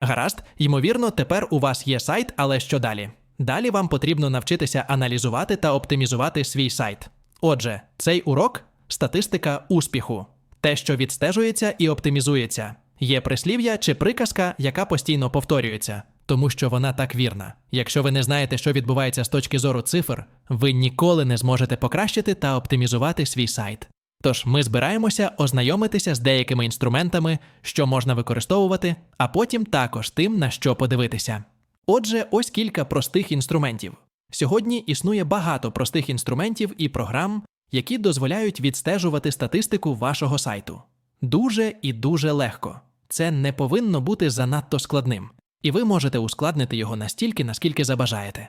Гаразд, ймовірно, тепер у вас є сайт, але що далі? Далі вам потрібно навчитися аналізувати та оптимізувати свій сайт. Отже, цей урок статистика успіху, те, що відстежується і оптимізується. Є прислів'я чи приказка, яка постійно повторюється, тому що вона так вірна. Якщо ви не знаєте, що відбувається з точки зору цифр, ви ніколи не зможете покращити та оптимізувати свій сайт. Тож ми збираємося ознайомитися з деякими інструментами, що можна використовувати, а потім також тим, на що подивитися. Отже, ось кілька простих інструментів. Сьогодні існує багато простих інструментів і програм, які дозволяють відстежувати статистику вашого сайту. Дуже і дуже легко. Це не повинно бути занадто складним, і ви можете ускладнити його настільки, наскільки забажаєте.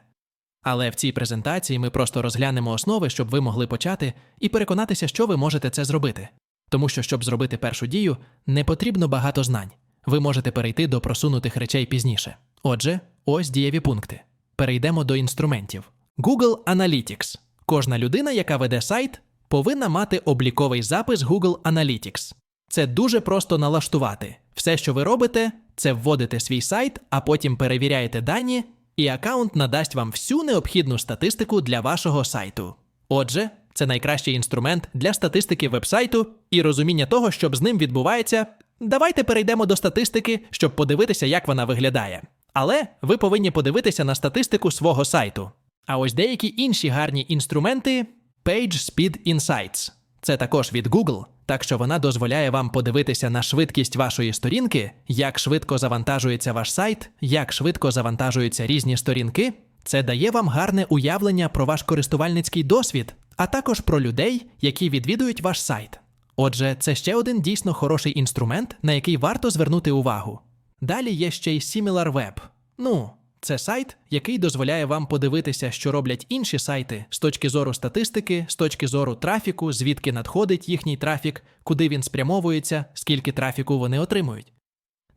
Але в цій презентації ми просто розглянемо основи, щоб ви могли почати і переконатися, що ви можете це зробити. Тому що, щоб зробити першу дію, не потрібно багато знань. Ви можете перейти до просунутих речей пізніше. Отже, ось дієві пункти. Перейдемо до інструментів. Google Analytics. Кожна людина, яка веде сайт, повинна мати обліковий запис Google Analytics. Це дуже просто налаштувати. Все, що ви робите, це вводите свій сайт, а потім перевіряєте дані, і аккаунт надасть вам всю необхідну статистику для вашого сайту. Отже, це найкращий інструмент для статистики вебсайту і розуміння того, що з ним відбувається. Давайте перейдемо до статистики, щоб подивитися, як вона виглядає. Але ви повинні подивитися на статистику свого сайту. А ось деякі інші гарні інструменти PageSpeed Insights. Це також від Google, так що вона дозволяє вам подивитися на швидкість вашої сторінки, як швидко завантажується ваш сайт, як швидко завантажуються різні сторінки. Це дає вам гарне уявлення про ваш користувальницький досвід, а також про людей, які відвідують ваш сайт. Отже, це ще один дійсно хороший інструмент, на який варто звернути увагу. Далі є ще й SimilarWeb. Ну, це сайт, який дозволяє вам подивитися, що роблять інші сайти з точки зору статистики, з точки зору трафіку, звідки надходить їхній трафік, куди він спрямовується, скільки трафіку вони отримують.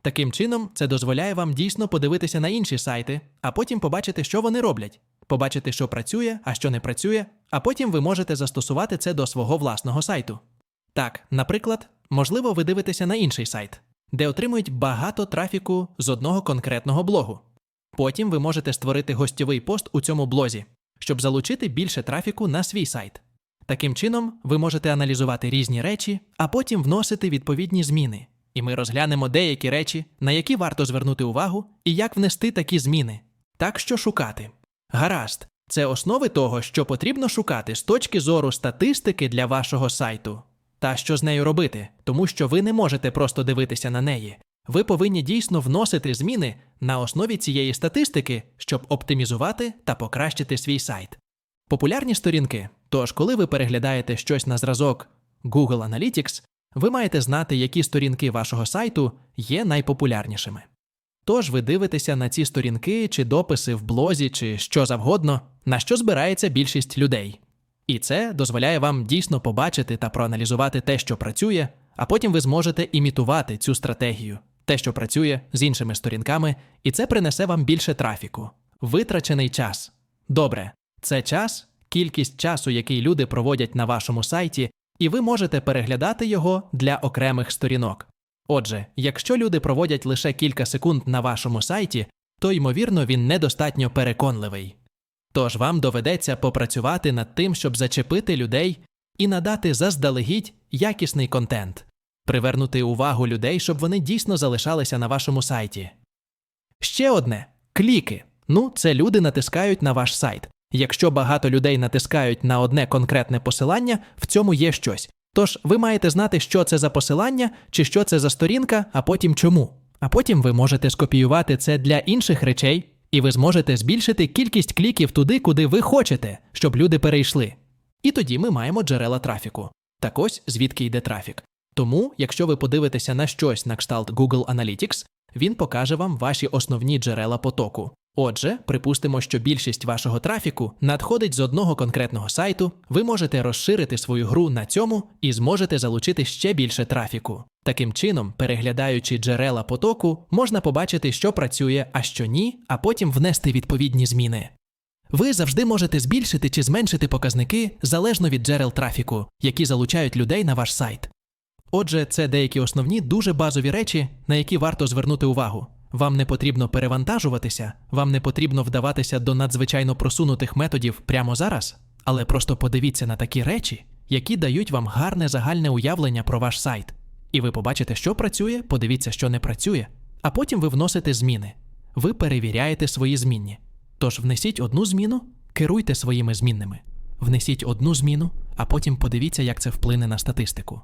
Таким чином, це дозволяє вам дійсно подивитися на інші сайти, а потім побачити, що вони роблять, побачити, що працює, а що не працює, а потім ви можете застосувати це до свого власного сайту. Так, наприклад, можливо, ви дивитеся на інший сайт, де отримують багато трафіку з одного конкретного блогу. Потім ви можете створити гостьовий пост у цьому блозі, щоб залучити більше трафіку на свій сайт. Таким чином, ви можете аналізувати різні речі, а потім вносити відповідні зміни. І ми розглянемо деякі речі, на які варто звернути увагу, і як внести такі зміни. Так що шукати. Гаразд, це основи того, що потрібно шукати з точки зору статистики для вашого сайту. Та що з нею робити, тому що ви не можете просто дивитися на неї. Ви повинні дійсно вносити зміни на основі цієї статистики, щоб оптимізувати та покращити свій сайт. Популярні сторінки. Тож, коли ви переглядаєте щось на зразок Google Analytics, ви маєте знати, які сторінки вашого сайту є найпопулярнішими. Тож ви дивитеся на ці сторінки чи дописи в блозі чи що завгодно, на що збирається більшість людей. І це дозволяє вам дійсно побачити та проаналізувати те, що працює, а потім ви зможете імітувати цю стратегію, те, що працює з іншими сторінками, і це принесе вам більше трафіку. Витрачений час. Добре, це час, кількість часу, який люди проводять на вашому сайті, і ви можете переглядати його для окремих сторінок. Отже, якщо люди проводять лише кілька секунд на вашому сайті, то ймовірно він недостатньо переконливий. Тож вам доведеться попрацювати над тим, щоб зачепити людей і надати заздалегідь якісний контент, привернути увагу людей, щоб вони дійсно залишалися на вашому сайті. Ще одне кліки. Ну, це люди натискають на ваш сайт. Якщо багато людей натискають на одне конкретне посилання, в цьому є щось. Тож ви маєте знати, що це за посилання, чи що це за сторінка, а потім чому. А потім ви можете скопіювати це для інших речей, і ви зможете збільшити кількість кліків туди, куди ви хочете, щоб люди перейшли. І тоді ми маємо джерела трафіку. Так ось звідки йде трафік. Тому, якщо ви подивитеся на щось на кшталт Google Analytics, він покаже вам ваші основні джерела потоку. Отже, припустимо, що більшість вашого трафіку надходить з одного конкретного сайту, ви можете розширити свою гру на цьому і зможете залучити ще більше трафіку. Таким чином, переглядаючи джерела потоку, можна побачити, що працює, а що ні, а потім внести відповідні зміни. Ви завжди можете збільшити чи зменшити показники залежно від джерел трафіку, які залучають людей на ваш сайт. Отже, це деякі основні дуже базові речі, на які варто звернути увагу. Вам не потрібно перевантажуватися, вам не потрібно вдаватися до надзвичайно просунутих методів прямо зараз, але просто подивіться на такі речі, які дають вам гарне загальне уявлення про ваш сайт. І ви побачите, що працює, подивіться, що не працює, а потім ви вносите зміни. Ви перевіряєте свої змінні. Тож внесіть одну зміну, керуйте своїми змінними. Внесіть одну зміну, а потім подивіться, як це вплине на статистику.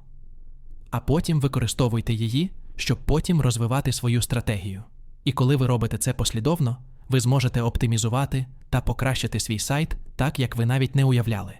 А потім використовуйте її, щоб потім розвивати свою стратегію. І коли ви робите це послідовно, ви зможете оптимізувати та покращити свій сайт так, як ви навіть не уявляли.